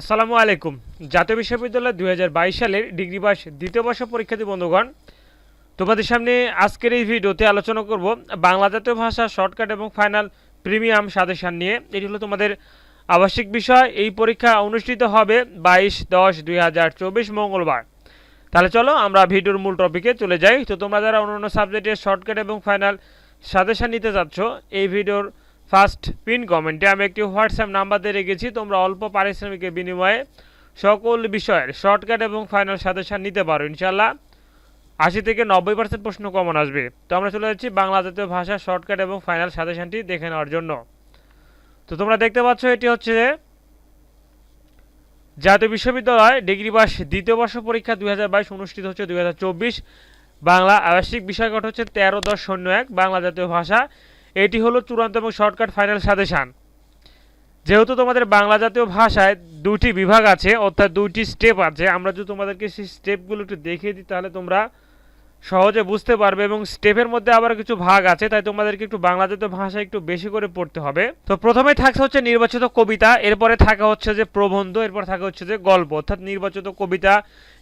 আসসালামু আলাইকুম। জাতীয় বিশ্ববিদ্যালয় দুই হাজার বাইশ সালের ডিগ্রি পাস দ্বিতীয় বর্ষ পরীক্ষার্থী বন্ধুগণ, তোমাদের সামনে আজকের এই ভিডিওতে আলোচনা করব বাংলা জাতীয় ভাষা শর্টকাট এবং ফাইনাল প্রিমিয়াম সাজেশন নিয়ে। এটি হলো তোমাদের আবাসিক বিষয়। এই পরীক্ষা অনুষ্ঠিত হবে বাইশ দশ দুই মঙ্গলবার। তাহলে চলো আমরা ভিডিওর মূল টপিকে চলে যাই। তো তোমরা যারা অন্যান্য সাবজেক্টের শর্টকাট এবং ফাইনাল সাজেশন নিতে চাচ্ছ এই ভিডিওর ফার্স্ট পিন কমেন্টে আমি একটি হোয়াটসঅ্যাপ নাম্বার দিয়ে রেখেছি, তোমরা অল্প পারিশ্রমিকের বিনিময়ে সকল বিষয়ের শর্টকাট এবং ফাইনাল সাজেশন নিতে পারো ইনশাল্লাহ আশি থেকে নব্বই পার্সেন্ট প্রশ্ন কমন আসবে। তো আমরা চলে যাচ্ছি বাংলা জাতীয় ভাষা শর্টকাট এবং ফাইনাল সাজেশনটি দেখে নেওয়ার জন্য। তো তোমরা দেখতে পাচ্ছ, এটি হচ্ছে জাতীয় বিশ্ববিদ্যালয় ডিগ্রি পাস দ্বিতীয় বর্ষ পরীক্ষা দুই হাজার বাইশ অনুষ্ঠিত হচ্ছে দুই হাজার চব্বিশ। বাংলা আবাসিক বিষয়কট হচ্ছে তেরো দশ শূন্য এক, বাংলা জাতীয় ভাষা এটি হলো চূড়ান্ত এবং শর্টকাট ফাইনাল সাজেশান। যেহেতু তোমাদের বাংলা জাতীয় ভাষায় দুটি বিভাগ আছে, অর্থাৎ দুইটি স্টেপ আছে, আমরা যদি তোমাদেরকে সেই স্টেপগুলো একটু দেখিয়ে দিই, তাহলে তোমরা সহজে বুঝতে পারবে এবং স্টেপের মধ্যে আবার কিছু ভাগ আছে, তাই তোমাদেরকে একটু বাংলা জাতীয় ভাষা একটু বেশি করে পড়তে হবে। তো প্রথমে থাকছে হচ্ছে নির্বাচিত কবিতা, এরপরে থাকা হচ্ছে যে প্রবন্ধ, এরপর থাকা হচ্ছে যে গল্প, অর্থাৎ নির্বাচিত কবিতা,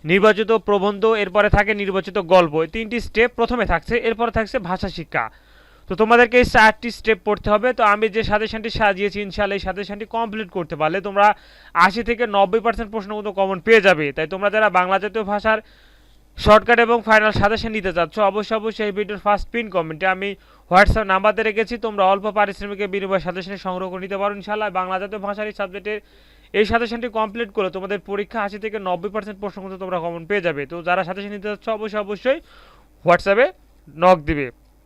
নির্বাচিত প্রবন্ধ, এরপরে থাকে নির্বাচিত গল্প, এই তিনটি স্টেপ প্রথমে থাকছে, এরপরে থাকছে ভাষা শিক্ষা। তো তোমাদেরকে এই চারটি স্টেপ পড়তে হবে। তো আমি যে সাজেশনটি সাজিয়েছি ইনশাল্লাহ এই সাজেশনটি কমপ্লিট করতে পারলে তোমরা আশি থেকে নব্বই পার্সেন্ট প্রশ্ন কিন্তু কমন পেয়ে যাবে। তাই তোমরা যারা বাংলা জাতীয় ভাষার শর্টকাট এবং ফাইনাল সাজেশন নিতে চাচ্ছ, অবশ্যই অবশ্যই এই ভিডিওর ফার্স্ট পিন কমেন্টে আমি হোয়াটসঅ্যাপ নাম্বার দিয়ে রেখেছি। তোমরা অল্প পারিশ্রমিকের বিনিময়ে সাজেশনে সংগ্রহ করে নিতে পারো ইনশাল্লাহ বাংলা জাতীয় ভাষার এই সাবজেক্টের এই সাজেশনটি কমপ্লিট করে তোমাদের পরীক্ষা আশি থেকে নব্বই পার্সেন্ট প্রশ্ন কিন্তু তোমরা কমন পেয়ে যাবে। তো যারা সাজেশন নিতে চাচ্ছ, অবশ্যই অবশ্যই হোয়াটসঅ্যাপে নক দিবে।